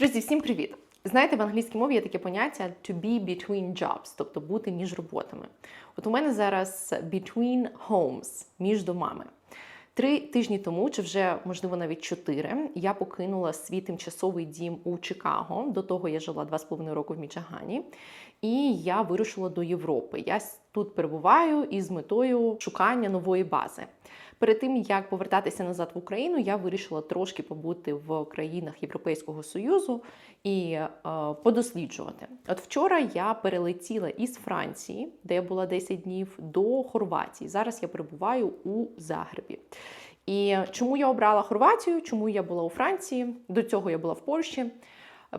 Друзі, всім привіт! Знаєте, в англійській мові є таке поняття to be between jobs, тобто бути між роботами. От у мене зараз between homes, між домами. Три тижні тому, чи вже можливо навіть чотири, я покинула свій тимчасовий дім у Чикаго. До того я жила два з половиною року в Мічигані, і я вирушила до Європи. Я тут перебуваю із метою шукання нової бази. Перед тим як повертатися назад в Україну, я вирішила трошки побути в країнах Європейського Союзу і е, подосліджувати. От вчора я перелетіла із Франції, де я була 10 днів, до Хорватії. Зараз я перебуваю у Загребі. І чому я обрала Хорватію? Чому я була у Франції? До цього я була в Польщі.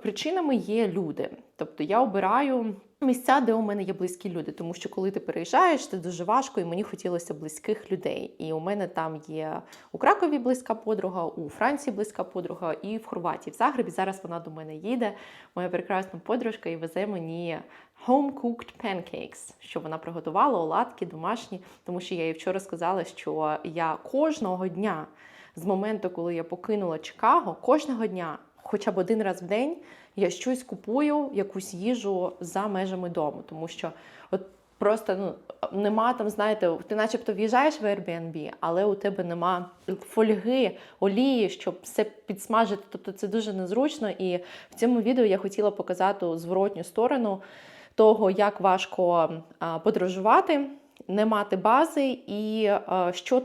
Причинами є люди. Тобто я обираю місця, де у мене є близькі люди, тому що коли ти переїжджаєш, це дуже важко, і мені хотілося близьких людей. І у мене там є у Кракові близька подруга, у Франції близька подруга, і в Хорватії. В Загребі зараз вона до мене їде, моя прекрасна подружка, і везе мені home-cooked pancakes, що вона приготувала, оладки домашні, тому що я їй вчора сказала, що я кожного дня з моменту, коли я покинула Чикаго, кожного дня, хоча б один раз в день, я щось купую, якусь їжу за межами дому, тому що от просто ну нема там, знаєте, ти начебто в'їжджаєш в Airbnb, але у тебе нема фольги, олії, щоб все підсмажити. Тобто це дуже незручно. І в цьому відео я хотіла показати зворотню сторону того, як важко подорожувати. Не мати бази, і е, що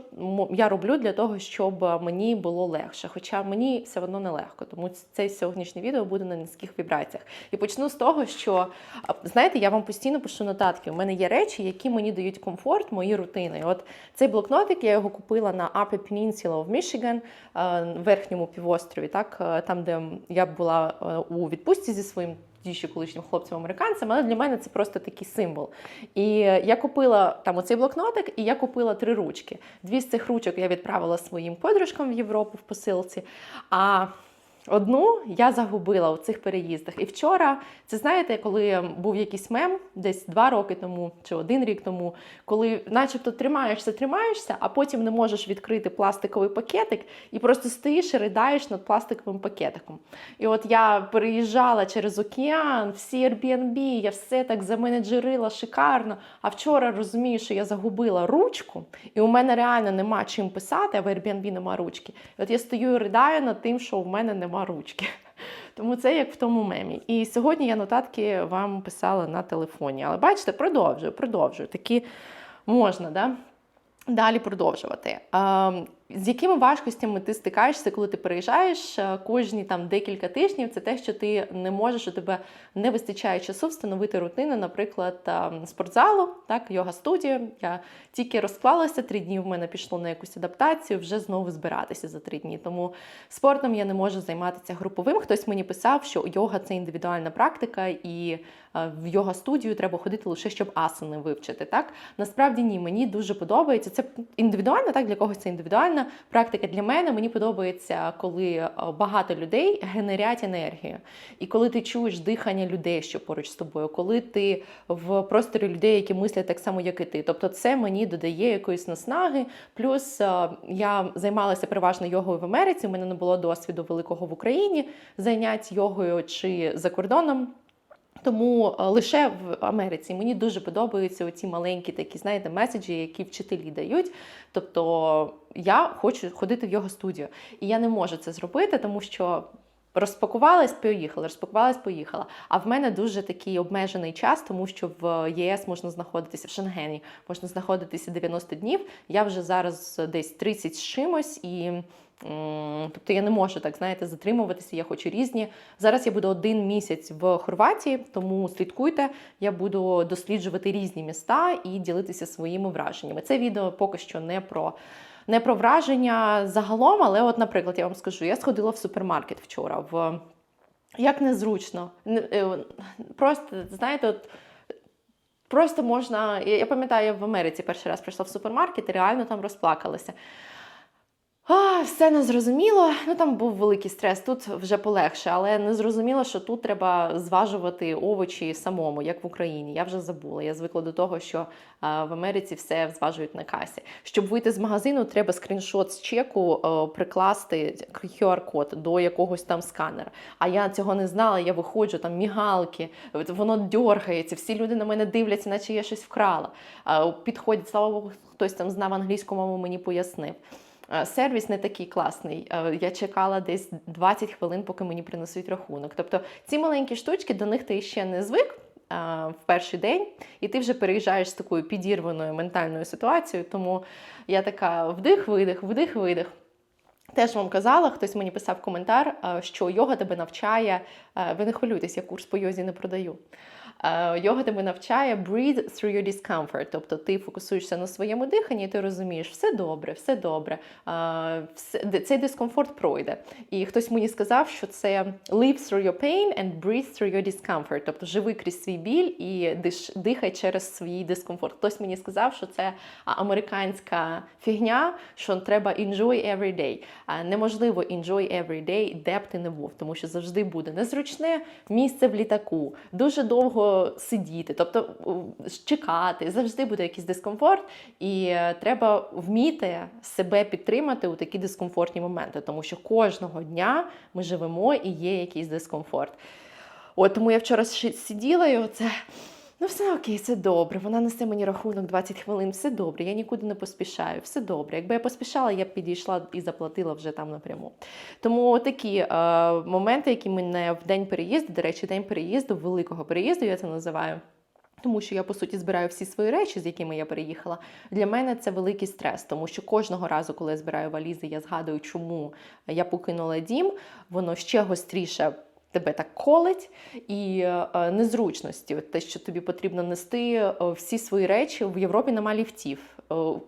я роблю для того, щоб мені було легше. Хоча мені все одно не легко, тому це сьогоднішнє відео буде на низьких вібраціях. І почну з того, що знаєте, я вам постійно пишу нотатки. У мене є речі, які мені дають комфорт, мої рутини. От цей блокнотик я його купила на Upper Peninsula of Michigan, е, верхньому півострові, так е, там, де я була е, у відпустці зі своїм. Тоді колишнім хлопцем американцем, але для мене це просто такий символ. І я купила там оцей блокнотик, і я купила три ручки. Дві з цих ручок я відправила своїм подружкам в Європу в посилці. А одну я загубила у цих переїздах. І вчора, це знаєте, коли був якийсь мем десь два роки тому чи один рік тому, коли, начебто, тримаєшся, тримаєшся, а потім не можеш відкрити пластиковий пакетик і просто стоїш і ридаєш над пластиковим пакетиком. І от я переїжджала через океан, всі Airbnb, я все так заменеджерила шикарно. А вчора розумію, що я загубила ручку, і у мене реально нема чим писати, а в Airbnb нема ручки. І от я стою і ридаю над тим, що в мене нема ручки. Тому це як в тому мемі. І сьогодні я нотатки вам писала на телефоні. Але бачите, продовжую, продовжую. Такі можна, да? Далі продовжувати. З якими важкостями ти стикаєшся, коли ти переїжджаєш е, кожні там декілька тижнів? Це те, що ти не можеш, у тебе не вистачає часу встановити рутини, наприклад, спортзалу, так, йога студію. Я тільки розклалася, три дні в мене пішло на якусь адаптацію, вже знову збиратися за три дні. Тому спортом я не можу займатися груповим. Хтось мені писав, що йога це індивідуальна практика, і е, в йога студію треба ходити лише щоб асани вивчити. Так насправді ні, мені дуже подобається. Це індивідуально, так для когось це індивідуальна практика. Для мене мені подобається, коли е, багато людей генерять енергію, і коли ти чуєш дихання людей, що поруч з тобою, коли ти в просторі людей, які мислять так само, як і ти. Тобто, це мені додає якоїсь наснаги. Плюс е, я займалася переважно йогою в Америці. У мене не було досвіду великого в Україні занять йогою чи за кордоном. Тому е, лише в Америці мені дуже подобаються оці маленькі такі, знаєте, меседжі, які вчителі дають. Тобто я хочу ходити в його студію, і я не можу це зробити, тому що. Розпакувалась, поїхала, розпакувалась, поїхала. А в мене дуже такий обмежений час, тому що в ЄС можна знаходитися в Шенгені, можна знаходитися 90 днів. Я вже зараз десь 30 з чимось, і тобто я не можу так знаєте затримуватися. Я хочу різні. Зараз я буду один місяць в Хорватії, тому слідкуйте. Я буду досліджувати різні міста і ділитися своїми враженнями. Це відео поки що не про. Не про враження загалом, але, от, наприклад, я вам скажу, я сходила в супермаркет вчора. В... Як незручно. Е, Просто, знаєте, от, просто можна. Я пам'ятаю, я в Америці перший раз прийшла в супермаркет і реально там розплакалася. А, все незрозуміло. Ну там був великий стрес, тут вже полегше, але не зрозуміло, що тут треба зважувати овочі самому, як в Україні. Я вже забула. Я звикла до того, що а, в Америці все зважують на касі. Щоб вийти з магазину, треба скріншот з чеку е, прикласти QR-код до якогось там сканера. А я цього не знала. Я виходжу там мігалки, воно дьоргається, всі люди на мене дивляться, наче я щось вкрала. А, Підходять, слава Богу, хтось там знав англійську мову, мені пояснив. Сервіс не такий класний. Я чекала десь 20 хвилин, поки мені принесуть рахунок. Тобто ці маленькі штучки до них ти ще не звик в перший день, і ти вже переїжджаєш з такою підірваною ментальною ситуацією. Тому я така вдих-видих, вдих-видих. Теж вам казала, хтось мені писав коментар, що йога тебе навчає. Ви не хвилюйтесь, я курс по йозі не продаю. Е, Йога тебе навчає breathe through your discomfort. Тобто ти фокусуєшся на своєму диханні, і ти розумієш, все добре, все добре. е, Цей дискомфорт пройде. І хтось мені сказав, що це live through your pain and breathe through your discomfort. Тобто живи крізь свій біль і дихай через свій дискомфорт. Хтось мені сказав, що це американська фігня, що треба enjoy every day. Неможливо enjoy every day, де б ти не був, тому що завжди буде незручне місце в літаку, дуже довго сидіти, тобто чекати, завжди буде якийсь дискомфорт, і е, треба вміти себе підтримати у такі дискомфортні моменти, тому що кожного дня ми живемо і є якийсь дискомфорт. От тому я вчора сиділа і оце. Ну, все окей, все добре. Вона несе мені рахунок 20 хвилин, все добре, я нікуди не поспішаю, все добре. Якби я поспішала, я б підійшла і заплатила вже там напряму. Тому такі е, моменти, які мене в день переїзду, до речі, день переїзду, великого переїзду, я це називаю. Тому що я по суті збираю всі свої речі, з якими я переїхала. Для мене це великий стрес, тому що кожного разу, коли я збираю валізи, я згадую, чому я покинула дім, воно ще гостріше тебе так колить, і е, незручності, те, що тобі потрібно нести е, всі свої речі в Європі нема ліфтів.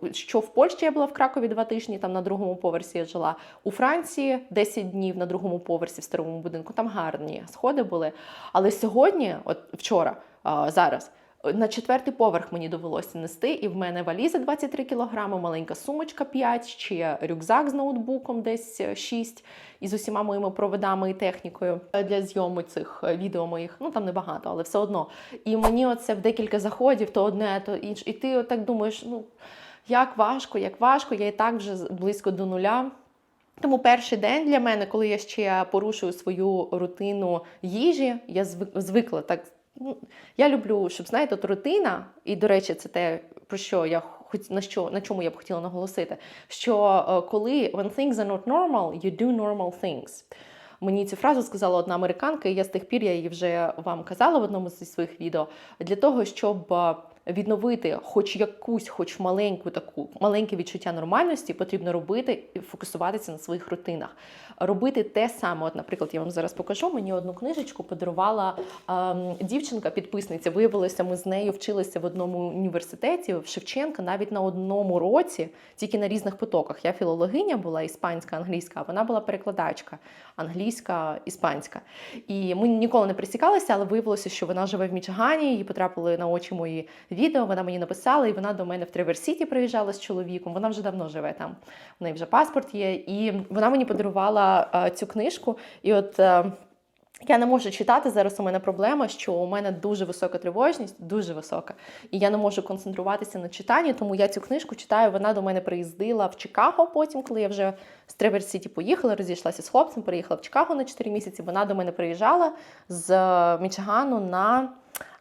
Е, Що в Польщі я була в Кракові два тижні, там на другому поверсі я жила. У Франції 10 днів на другому поверсі в старому будинку. Там гарні сходи були. Але сьогодні, от вчора, зараз. На четвертий поверх мені довелося нести, і в мене валіза 23 кілограми, маленька сумочка 5, ще рюкзак з ноутбуком десь 6, і з усіма моїми проводами і технікою для зйому цих е, відео моїх. Ну там небагато, але все одно. І мені оце в декілька заходів, то одне, то інше. І ти отак думаєш, ну як важко, як важко, я і так вже близько до нуля. Тому перший день для мене, коли я ще порушую свою рутину їжі, я звик- звикла так. Ну, Я люблю, щоб знаєте, от рутина, і до речі, це те, про що я хоч на що на чому я б хотіла наголосити. Що е, коли when things are not normal, you do normal things. Мені цю фразу сказала одна американка, і я з тих пір я її вже вам казала в одному зі своїх відео. Для того, щоб е, відновити хоч якусь, хоч маленьку таку маленьке відчуття нормальності, потрібно робити і фокусуватися на своїх рутинах. Робити те саме. От, наприклад, я вам зараз покажу. Мені одну книжечку подарувала ем, дівчинка-підписниця. Виявилося, ми з нею вчилися в одному університеті в Шевченка навіть на одному році, тільки на різних потоках. Я філологиня була іспанська, англійська, а вона була перекладачка англійська, іспанська. І ми ніколи не присікалися, але виявилося, що вона живе в Мічигані, їй потрапили на очі мої відео. Вона мені написала, і вона до мене в Треверсіті приїжджала з чоловіком. Вона вже давно живе там. У неї вже паспорт є. І вона мені подарувала е, цю книжку. І от. е, я не можу читати зараз. У мене проблема, що у мене дуже висока тривожність, дуже висока, і я не можу концентруватися на читанні. Тому я цю книжку читаю. Вона до мене приїздила в Чикаго. Потім, коли я вже з Тревер Сіті поїхала, розійшлася з хлопцем, переїхала в Чикаго на 4 місяці. Вона до мене приїжджала з Мічигану на, а,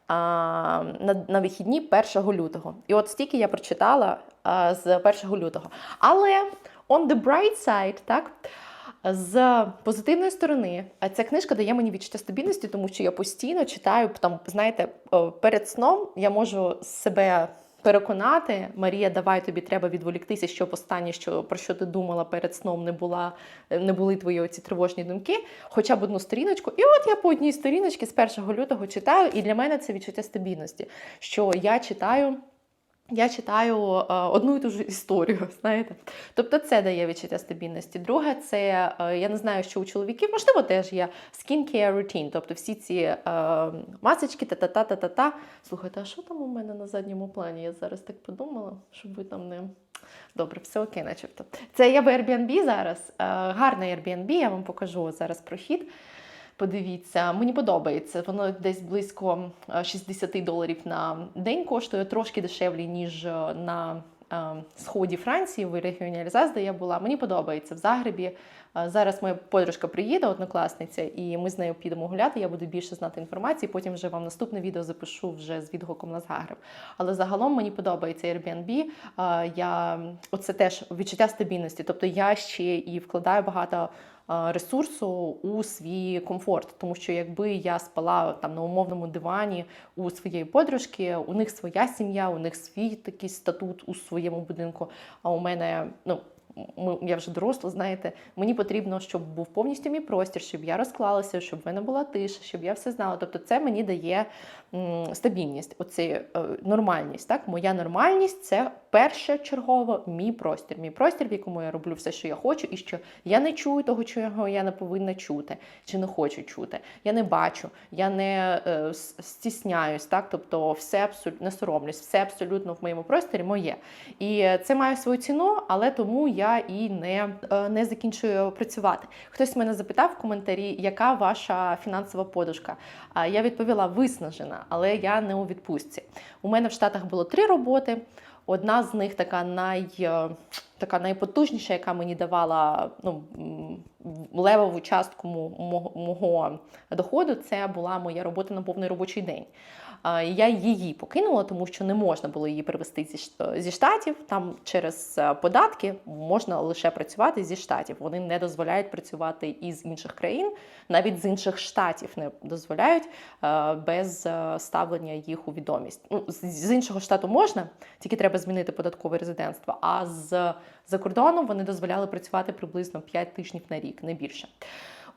на, на вихідні 1 лютого. І от стільки я прочитала а, з 1 лютого. Але on the bright side, так. З позитивної сторони, ця книжка дає мені відчуття стабільності, тому що я постійно читаю там, знаєте, перед сном я можу себе переконати. Марія, давай тобі треба відволіктися, щоб останнє, що про що ти думала перед сном, не була не були твої оці тривожні думки, хоча б одну сторіночку. І от я по одній сторіночці з 1 лютого читаю, і для мене це відчуття стабільності, що я читаю. Я читаю е, одну і ту ж історію, знаєте. Тобто це дає відчуття стабільності. Друге, це е, я не знаю, що у чоловіків, можливо, теж є skincare routine, тобто всі ці е, масочки, та-та-та-та-та-та. Слухайте, а що там у мене на задньому плані? Я зараз так подумала, щоб ви там не. Добре, все окей, начебто. Це я в Airbnb зараз. Е, Гарне Airbnb, я вам покажу зараз прохід. Подивіться, мені подобається. Воно десь близько е, 60 доларів на день коштує, трошки дешевле, ніж е, на е, сході Франції, в регіоні Альзас, де я була. Мені подобається в Загребі. Е, Зараз моя подружка приїде, однокласниця, і ми з нею підемо гуляти. Я буду більше знати інформації. Потім вже вам наступне відео запишу вже з відгуком на Загреб. Але загалом мені подобається Airbnb. Е, Я оце теж відчуття стабільності. Тобто я ще і вкладаю багато е, ресурсу у свій комфорт, тому що якби я спала там на умовному дивані у своєї подружки, у них своя сім'я, у них свій такий статут у своєму будинку. А у мене ну. Я вже доросла, знаєте, мені потрібно, щоб був повністю мій простір, щоб я розклалася, щоб в мене була тиша, щоб я все знала. Тобто, це мені дає стабільність, оці, е, нормальність. Так, моя нормальність це першочергово мій простір. Мій простір, в якому я роблю все, що я хочу, і що я не чую того, чого я не повинна чути, чи не хочу чути. Я не бачу, я не е, стісняюсь, так, тобто все абсолютно не соромлюсь, все абсолютно в моєму просторі моє. І це має свою ціну, але тому я і не, е, не закінчую працювати. Хтось мене запитав в коментарі, яка ваша фінансова подушка. Я відповіла виснажена, але я не у відпустці. У мене в Штатах було три роботи. Одна з них така най, е, така найпотужніша, яка мені давала ну, левову частку мо- мого, мого доходу, це була моя робота на повний робочий день. Я її покинула, тому що не можна було її привезти зі, зі штатів. Там через е, податки можна лише працювати зі штатів. Вони не дозволяють працювати із інших країн, навіть з інших штатів не дозволяють е, без е, ставлення їх у відомість. Ну, з іншого штату можна, тільки треба змінити податкове резидентство. А з за кордоном вони дозволяли працювати приблизно 5 тижнів на рік, не більше.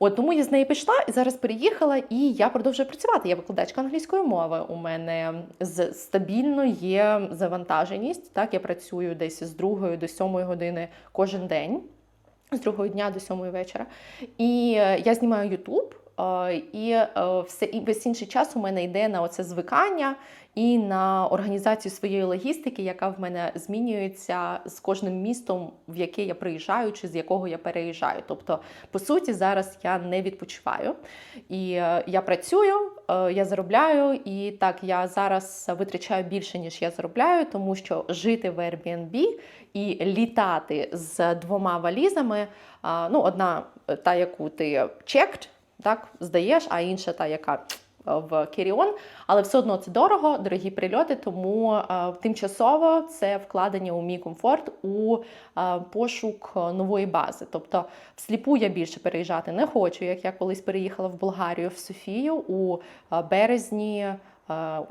От тому я з неї пішла і зараз переїхала, і я продовжую працювати. Я викладачка англійської мови. У мене з стабільно є завантаженість. Так, я працюю десь з другої до сьомої години кожен день, з другої дня до сьомої вечора. І е, я знімаю Ютуб. Е, І е, все і весь інший час у мене йде на оце звикання і на організацію своєї логістики, яка в мене змінюється з кожним містом, в яке я приїжджаю, чи з якого я переїжджаю. Тобто, по суті, зараз я не відпочиваю. І е, я працюю, я заробляю, і так я зараз витрачаю більше, ніж я заробляю, тому що жити в Airbnb і літати з двома валізами. Ну, одна та, яку ти чект, так, здаєш, а інша та, яка в Керіон, але все одно це дорого, дорогі прильоти, тому е, тимчасово це вкладення у мій комфорт у е, пошук нової бази. Тобто, всліпу я більше переїжджати не хочу, як я колись переїхала в Болгарію в Софію у е, березні. е,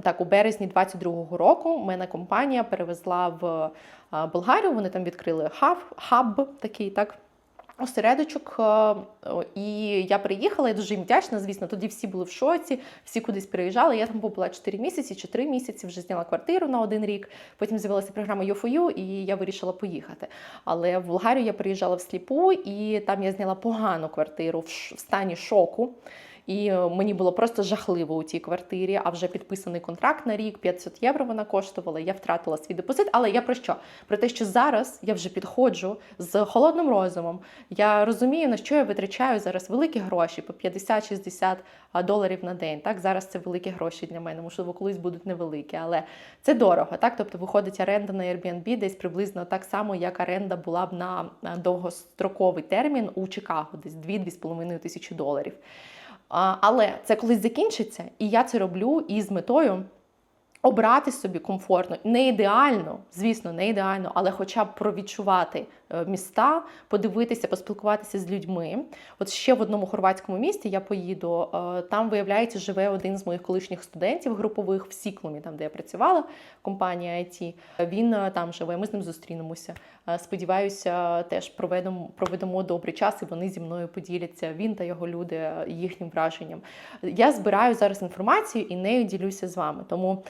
Так, у березні 22-го року мене компанія перевезла в е, Болгарію. Вони там відкрили хаб, хаб такий, так осередочок. е, І я приїхала, я дуже їм вдячна. Звісно, тоді всі були в шоці, всі кудись приїжджали. Я там побула 4 місяці чи 3 місяці, вже зняла квартиру на один рік. Потім з'явилася програма «Yo4You», і я вирішила поїхати. Але в Болгарію я приїжджала всліпу, і там я зняла погану квартиру в в стані шоку. І е, мені було просто жахливо у тій квартирі, а вже підписаний контракт на рік, 500 євро вона коштувала. Я втратила свій депозит. Але я про що? Про те, що зараз я вже підходжу з холодним розумом. Я розумію, на що я витрачаю зараз великі гроші по 50-60 доларів на день. Так, зараз це великі гроші для мене, можливо, колись будуть невеликі, але це дорого. Так, тобто виходить оренда на Airbnb десь приблизно так само, як оренда була б на на довгостроковий термін у Чикаго, десь 2-2,5 тисячі доларів. Але це колись закінчиться, і я це роблю із метою обрати собі комфортно. Не ідеально, звісно, не ідеально, але хоча б провідчувати міста, подивитися, поспілкуватися з людьми. От ще в одному хорватському місті я поїду. е, Там, виявляється, живе один з моїх колишніх студентів групових в Сіклумі, там де я працювала, компанія IT. Він е, там живе. Ми з ним зустрінемося. Е, Сподіваюся, теж проведемо проведемо добрий час, і вони зі мною поділяться. Він та його люди е, їхнім враженням. Я збираю зараз інформацію і нею ділюся з вами. Тому.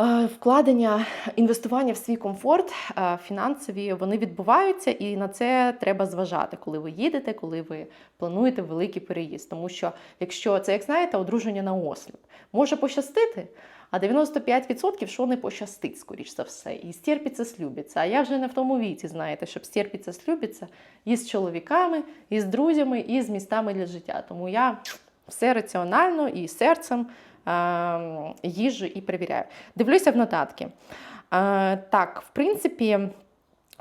Е, Вкладення, інвестування в свій комфорт е, фінансові вони відбуваються, і на це треба зважати, коли ви їдете, коли ви плануєте великий переїзд. Тому що, якщо це, як знаєте, одруження на осліп, може пощастити, а 95% що не пощастить, скоріш за все. І стерпіться, слюбиться. А я вже не в тому віці, знаєте, щоб стерпіться, слюбиться і з чоловіками, і з друзями, і з містами для життя. Тому я все раціонально і серцем їжу і перевіряю. Дивлюся в нотатки. Е, так, в принципі.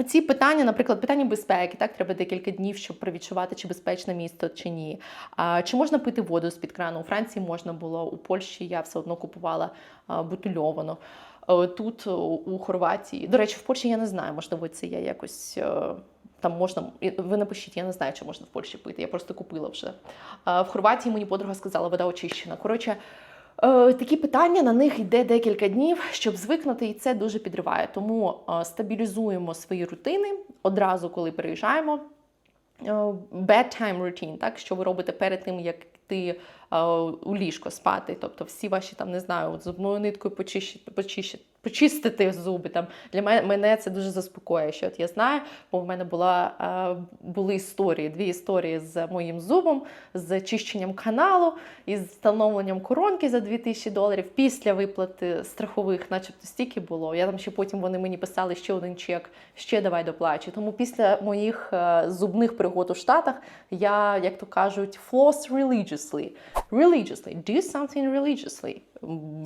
Ці питання, наприклад, питання безпеки, так треба декілька днів, щоб провідчувати, чи безпечне місто чи ні. А, чи можна пити воду з-під крану? У Франції можна було, у Польщі я все одно купувала бутильовану. Е, Тут у- у Хорватії, до речі, в Польщі я не знаю, можливо, це я якось. е, Там можна, ви напишіть, я не знаю, чи можна в Польщі пити, я просто купила вже. В Хорватії мені подруга сказала, вода очищена. Коротше, Е, Такі питання на них йде декілька днів, щоб звикнути, і це дуже підриває. Тому е, стабілізуємо свої рутини одразу, коли переїжджаємо. Е, Bedtime routine, так що ви робите перед тим, як йти е, у ліжко спати. Тобто всі ваші там не знаю, от зубною ниткою почищити, почищити, почистити зуби. Там для мене, це дуже заспокоює. Що от я знаю, бо в мене була були історії, дві історії з моїм зубом, з чищенням каналу і з встановленням коронки за 2000 доларів. Після виплати страхових, начебто стільки було. Я там ще потім вони мені писали ще один чек, ще давай доплачу. Тому після моїх е, зубних пригод у Штатах я, як то кажуть, floss religiously. Religiously. Do something religiously.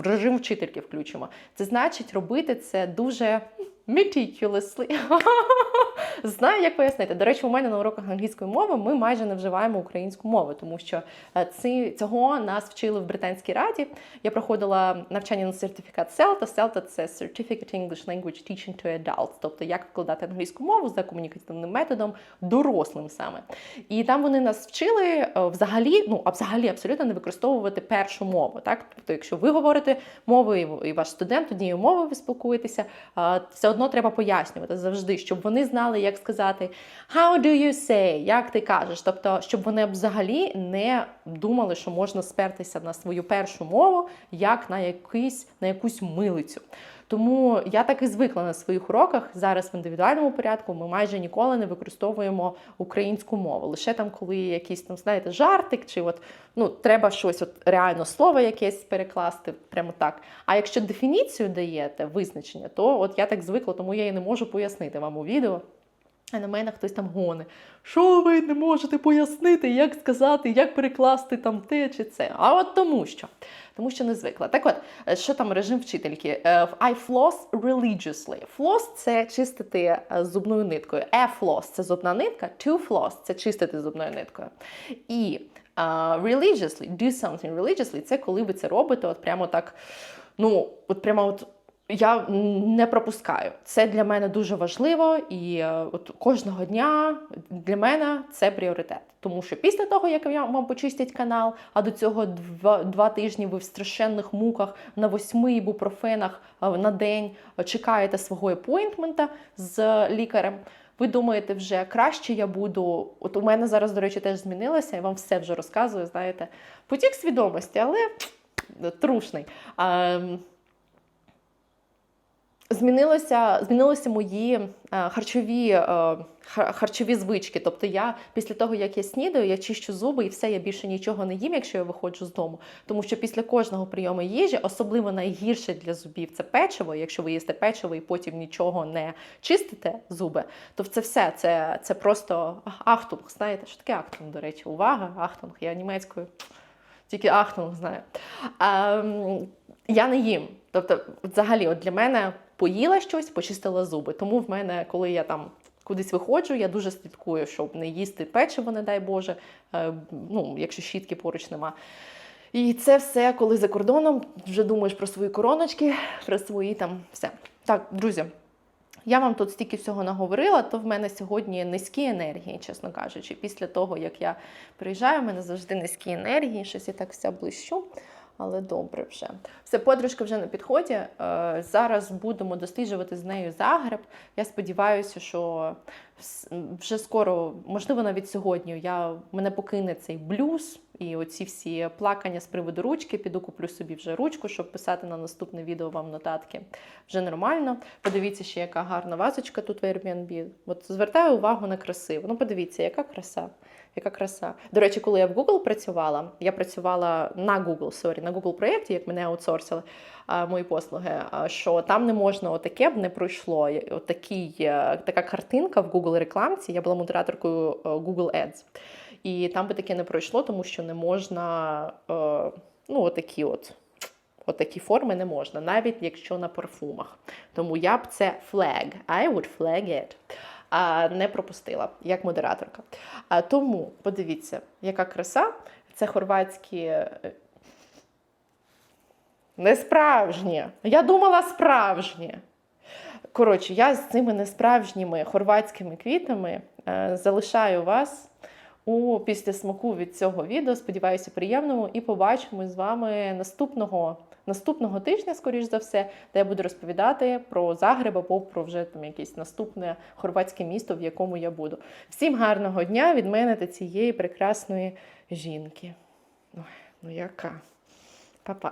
Режим вчительки включимо. Це значить робити це дуже meticulously. Знаю, як пояснити. До речі, у мене на уроках англійської мови ми майже не вживаємо українську мову, тому що е, ці, цього нас вчили в Британській раді. Я проходила навчання на сертифікат CELTA. CELTA – це Certificate English Language Teaching to Adults, тобто як викладати англійську мову за комунікативним методом дорослим саме. І там вони нас вчили е, взагалі, ну а взагалі абсолютно не використовувати першу мову. Так, тобто, якщо ви говорите мовою, і ваш студент однією мовою ви спілкуєтеся, е, все одно треба пояснювати завжди, щоб вони знали, як сказати how do you say, як ти кажеш. Тобто, щоб вони взагалі не думали, що можна спертися на свою першу мову як на якийсь на якусь милицю. Тому я так і звикла на своїх уроках. Зараз в індивідуальному порядку ми майже ніколи не використовуємо українську мову. Лише там, коли є якийсь там, знаєте, жартик, чи от ну треба щось, от реально слово якесь перекласти, прямо так. А якщо дефініцію даєте, визначення, то от я так звикла, тому я її не можу пояснити вам у відео. А на мене хтось там гоне. Що ви не можете пояснити, як сказати, як перекласти там те чи це? А от тому що. Тому що не звикла. Так от, е, що там режим вчительки? Е, I floss religiously. Floss – це чистити е, зубною ниткою. A floss – це зубна нитка, to floss – це чистити зубною ниткою. І е, religiously, do something religiously – це коли ви це робите, от прямо так, ну, от прямо от я не пропускаю. Це для мене дуже важливо, і е, от кожного дня для мене це пріоритет. Тому що після того, як я вам почистять канал, а до цього два, два тижні ви в страшенних муках на восьми ібупрофенах е, на день чекаєте свого апойнтмента з лікарем. Ви думаєте, вже краще я буду. От у мене зараз, до речі, теж змінилося, я вам все вже розказую. Знаєте, потік свідомості, але трушний. Змінилося, змінилися мої е, харчові, е, харчові звички. Тобто я після того, як я снідаю, я чищу зуби і все, я більше нічого не їм, якщо я виходжу з дому. Тому що після кожного прийому їжі, особливо найгірше для зубів, це печиво. Якщо ви їсте печиво і потім нічого не чистите зуби, то це все це, це просто ахтунг. Знаєте, що таке ахтунг, до речі? Увага, ахтунг. Я німецькою тільки ахтунг знаю. А, я не їм. Тобто, взагалі, от для мене поїла щось, почистила зуби. Тому в мене, коли я там кудись виходжу, я дуже слідкую, щоб не їсти печиво, не дай Боже, е, ну, якщо щітки поруч нема. І це все, коли за кордоном вже думаєш про свої короночки, про свої там все. Так, друзі. Я вам тут стільки всього наговорила, то в мене сьогодні низькі енергії, чесно кажучи. Після того, як я приїжджаю, в мене завжди низькі енергії, щось я так вся блищу. Але добре вже. Все, подружка вже на підході. Е, Зараз будемо досліджувати з нею Загреб. Я сподіваюся, що вже скоро, можливо, навіть сьогодні, я мене покине цей блюз і оці всі плакання з приводу ручки. Піду куплю собі вже ручку, щоб писати на наступне відео вам нотатки. Вже нормально. Подивіться, ще яка гарна вазочка тут в Airbnb. От звертаю увагу на красиву. Ну, подивіться, яка краса. Яка краса. До речі, коли я в Google працювала, я працювала на Google, сорі, на Google проєкті, як мене аутсорсили а, мої послуги, а, що там не можна отаке б не пройшло. Отакий, е, така картинка в Google рекламці. Я була модераторкою е, Google Ads. І там би таке не пройшло, тому що не можна е, ну, отакі от. Отакі форми не можна, навіть якщо на парфумах. Тому я б це flag, I would flag it, а, не пропустила як модераторка. Тому подивіться, яка краса. Це хорватські. е, Не справжні. Я думала справжні. Коротше, я з цими несправжніми хорватськими квітами е, залишаю вас у післясмаку від цього відео. Сподіваюся, приємному. І побачимось з вами наступного, наступного тижня, скоріш за все, де я буду розповідати про Загреб або про вже там якесь наступне хорватське місто, в якому я буду. Всім гарного дня від мене та цієї прекрасної жінки. Ой, ну яка? Па-па.